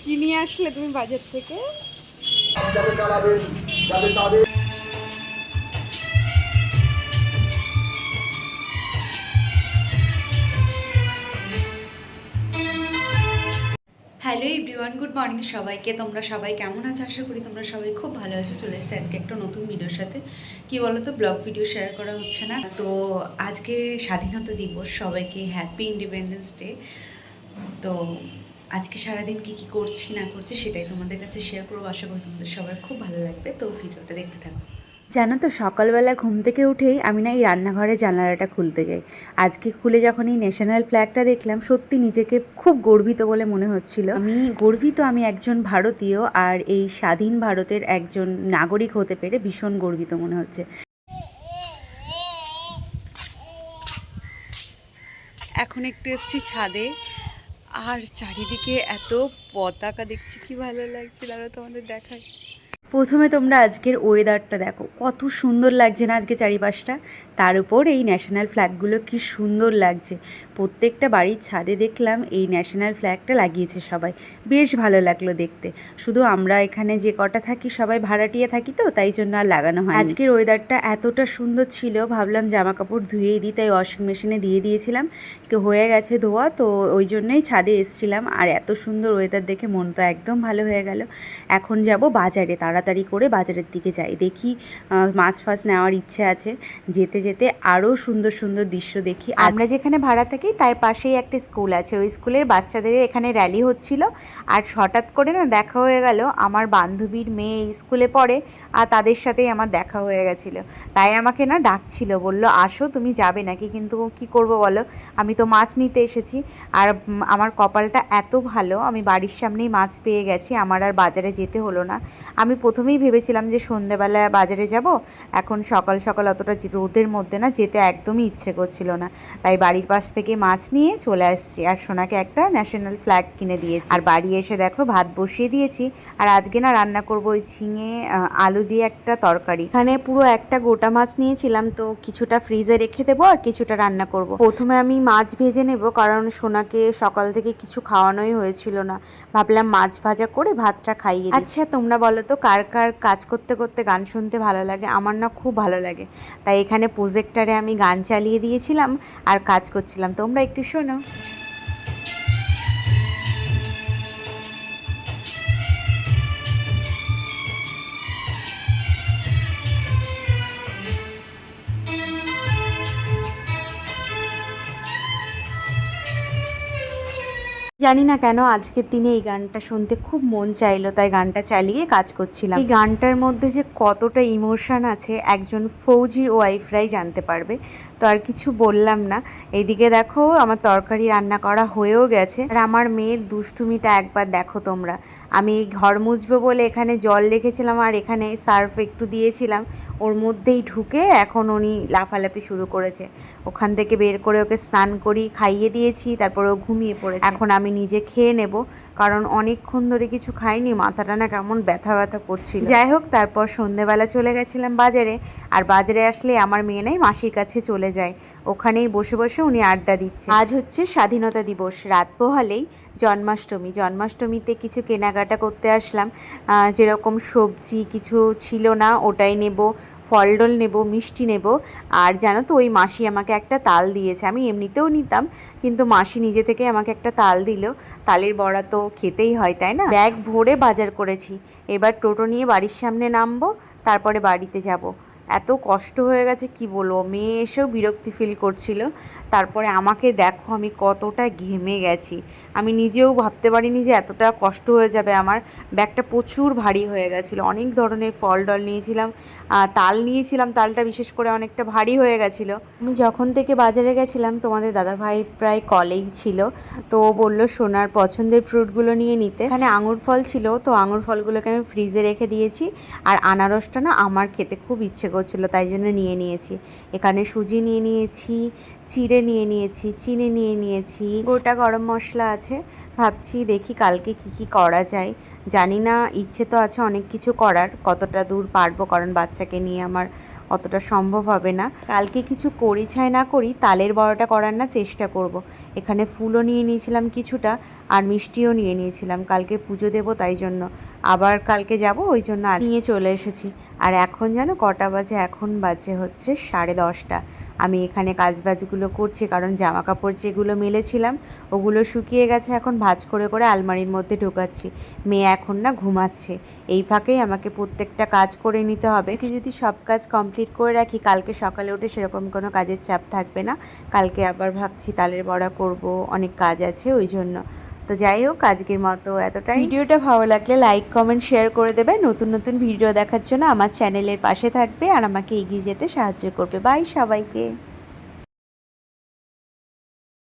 কি নিয়ে আসলে তুমি বাজার থেকে? গুড মর্নিং সবাইকে। তোমরা সবাই কেমন আছো? আশা করি তোমরা সবাই খুব ভালো আছো। চলে এসেছে আজকে একটা নতুন ভিডিওর সাথে। কি বলো তো ব্লগ ভিডিও শেয়ার করা হচ্ছে না। তো আজকে স্বাধীনতা দিবস, সবাইকে হ্যাপি ইন্ডিপেন্ডেন্স ডে তো আজকে সারাদিন কি কি করছি, না করছি, সেটাই তোমাদের কাছে শেয়ার করব। আশা করি তোমাদের সবার খুব ভালো লাগবে। তো ভিডিওটা দেখতে থাকো। জানো তো, সকালবেলা ঘুম থেকে উঠেই আমি না এই রান্নাঘরে জানালাটা খুলতে যাই। আজকে খুলে যখন এই ন্যাশনাল ফ্ল্যাগটা দেখলাম, সত্যি নিজেকে খুব গর্বিত বলে মনে হচ্ছিল। আমি গর্বিত আমি একজন ভারতীয় আর এই স্বাধীন ভারতের একজন নাগরিক হতে পেরে ভীষণ গর্বিত মনে হচ্ছে। এখন একটু এসছি ছাদে, আর চারিদিকে এত পতাকা দেখছি, কি ভালো লাগছে দাঁড়া তোমাদের দেখায়। প্রথমে তোমরা আজকের ওয়েদারটা দেখো। কত সুন্দর লাগছে না আজকে চারিপাশটা? তার উপর এই ন্যাশনাল ফ্ল্যাগগুলো কি সুন্দর লাগছে। প্রত্যেকটা বাড়ির ছাদে দেখলাম এই ন্যাশনাল ফ্ল্যাগটা লাগিয়েছে সবাই। বেশ ভালো লাগল দেখতে। শুধু আমরা এখানে যে কটা থাকি, সবাই ভাড়াটিয়ে থাকি তো, তাই জন্য আর লাগানো হয় আজকের ওয়েদারটা এতটা সুন্দর ছিল, ভাবলাম জামা কাপড় ধুয়েই দিই, তাই ওয়াশিং মেশিনে দিয়ে দিয়েছিলাম। হয়ে গেছে ধোয়া, তো ওই জন্যই ছাদে এসছিলাম। আর এত সুন্দর ওয়েদার দেখে মন তো একদম ভালো হয়ে গেল। এখন যাব বাজারে তাড়াতাড়ি করে বাজারের দিকে যাই। দেখি মাছ ফাছ নেওয়ার ইচ্ছে আছে। যেতে যেতে আরও সুন্দর সুন্দর দৃশ্য দেখি। আমরা যেখানে ভাড়া থাকি, তার পাশেই একটা স্কুল আছে। ওই স্কুলের বাচ্চাদের এখানে র্যালি হচ্ছিল। আর হঠাৎ করে না দেখা হয়ে গেল, আমার বান্ধবীর মেয়ে স্কুলে পড়ে আর তাদের সাথেই আমার দেখা হয়ে গেছিল। তাই আমাকে না ডাকছিল, বলল, আসো, তুমি যাবে নাকি? কিন্তু কি করব বলো? আমি তো মাছ নিতে এসেছি। আর আমার কপালটা এত ভালো, আমি বাড়ির সামনেই মাছ পেয়ে গেছি। আমার আর বাজারে যেতে হলো না। আমি প্রথমেই ভেবেছিলাম যে সন্ধেবেলা বাজারে যাব। এখন সকাল সকাল অতটা রোদের মধ্যে না যেতে একদমই ইচ্ছে করছিল না। তাই বাড়ির পাশ থেকে মাছ নিয়ে চলে আসছি আর সোনাকে একটা ন্যাশনাল ফ্ল্যাগ কিনে দিয়েছি। আর বাড়ি এসে দেখো ভাত বসিয়ে দিয়েছি। আর আজকে না রান্না করব ওই ঝিঙে আলু দিয়ে একটা তরকারি। এখানে পুরো একটা গোটা মাছ নিয়েছিলাম তো কিছুটা ফ্রিজে রেখে দেবো আর কিছুটা রান্না করব। প্রথমে আমি মাছ ভেজে নেব কারণ সোনাকে সকাল থেকে কিছু খাওয়ানোই হয়েছিল না। ভাবলাম মাছ ভাজা করে ভাতটা খাইয়ে আচ্ছা তোমরা বলো তো কার কার কার কাজ করতে করতে গান শুনতে ভালো লাগে, আমার না খুব ভালো লাগে। তাই এখানে প্রজেক্টারে আমি গান চালিয়ে দিয়েছিলাম আর কাজ করছিলাম। তোমরা একটু শোনো। জানি না কেন আজকের দিনে এই গানটা শুনতে খুব মন চাইলো, তাই গানটা চালিয়ে কাজ করছিলাম। এই গানটার মধ্যে যে কতটা ইমোশন আছে, একজন ফৌজির ওয়াইফরাই জানতে পারবে। তো আর কিছু বললাম না। এইদিকে দেখো, আমার তরকারি রান্না করা হয়েও গেছে। আর আমার মেয়ের দুষ্টুমিটা একবার দেখো তোমরা। আমি ঘর মুছবো বলে এখানে জল রেখেছিলাম আর এখানে সার্ফ একটু দিয়েছিলাম। ওর মধ্যেই ঢুকে এখন উনি লাফালাফি শুরু করেছে। ওখান থেকে বের করে ওকে স্নান করি খাইয়ে দিয়েছি, তারপর ও ঘুমিয়ে পড়েছে। এখন আমি নিজে খেয়ে নেব, কারণ অনেকক্ষণ ধরে কিছু খাইনি, মাথাটা না কেমন ব্যথা ব্যথা করছিল। যাই হোক, তারপর সন্ধেবেলা চলে গেছিলাম বাজারে, আর বাজারে আসলে আমার মেয়ে নাই, মাসির কাছে চলে যায়। ওখানেই বসে বসে উনি আড্ডা দিচ্ছে। আজ হচ্ছে স্বাধীনতা দিবস, রাত পোহালেই জন্মাষ্টমী। জন্মাষ্টমীতে কিছু কেনাকাটা করতে আসলাম। যেরকম সবজি কিছু ছিল না, ওটাই নেব। ফল ডল নেব, মিষ্টি নেব। আর জানো তো, ওই মাসি আমাকে একটা তাল দিয়েছে। আমি এমনিতেও নিতাম, কিন্তু মাসি নিজে থেকে আমাকে একটা তাল দিল। তালের বড়া তো খেতেই হয়, তাই না? ব্যাগ ভরে বাজার করেছি। এবার টোটো নিয়ে বাড়ির সামনে নামবো, তারপরে বাড়িতে যাব। এত কষ্ট হয়ে গেছে, কি বলব? মেয়ে এসেও বিরক্তি ফিল করছিল। তারপরে আমাকে দেখো, আমি কতটা ঘেমে গেছি। আমি নিজেও ভাবতে পারিনি যে এতটা কষ্ট হয়ে যাবে আমার। ব্যাগটা প্রচুর ভারী হয়ে গেছিল। অনেক ধরনের ফল ডল নিয়েছিলাম। তাল নিয়েছিলাম। তালটা বিশেষ করে অনেকটা ভারী হয়ে গেছিল। আমি যখন থেকে বাজারে গেছিলাম, তোমাদের দাদাভাই প্রায় কলেই ছিল। তো ও বলল, সোনার পছন্দের ফ্রুটগুলো নিয়ে নিতে। এখানে আঙুর ফল ছিল, তো আঙুর ফলগুলোকে আমি ফ্রিজে রেখে দিয়েছি। আর আনারসটা না আমার খেতে খুব ইচ্ছে করছিল, তাই জন্য নিয়ে নিয়েছি। এখানে সুজি নিয়ে নিয়েছি, চিড়ে নিয়ে নিয়েছি, চিনি নিয়ে নিয়েছি, গোটা গরম মশলা আছে। ভাবছি দেখি কালকে কি কি করা যায়। জানি না, ইচ্ছে তো আছে অনেক কিছু করার। কতটা দূর পারব? কারণ বাচ্চাকে নিয়ে আমার অতটা সম্ভব হবে না। কালকে কিছু করি ছাই না করি, তালের বড়াটা করার না চেষ্টা করব। এখানে ফুলও নিয়ে নিয়েছিলাম কিছুটা, আর মিষ্টিও নিয়ে নিয়েছিলাম। কালকে পুজো দেবো তাই জন্য। আবার কালকে যাব? ওই জন্য আজ নিয়ে চলে এসেছি। আর এখন যেন কটা বাজে? এখন বাজে হচ্ছে সাড়ে দশটা। আমি এখানে কাজবাজগুলো করছি, কারণ জামা কাপড় যেগুলো মেলেছিলাম, ওগুলো শুকিয়ে গেছে, এখন ভাজ করে করে আলমারির মধ্যে ঢোকাচ্ছি। মেয়ে এখন না ঘুমাচ্ছে। এই ফাঁকেই আমাকে প্রত্যেকটা কাজ করে নিতে হবে। কি যদি সব কাজ কমপ্লিট করে রাখি, কালকে সকালে উঠে সেরকম কোনো কাজের চাপ থাকবে না। কালকে আবার ভাবছি তালের বড়া করব, অনেক কাজ আছে ওই জন্য। তো যাই হোক, আজকের মতো এতটাই। ভিডিওটা ভালো লাগলে লাইক, কমেন্ট, শেয়ার করে দেবে। নতুন নতুন ভিডিও দেখার জন্য আমার চ্যানেলের পাশে থাকবে আর আমাকে এগিয়ে যেতে সাহায্য করবে। বাই সবাইকে।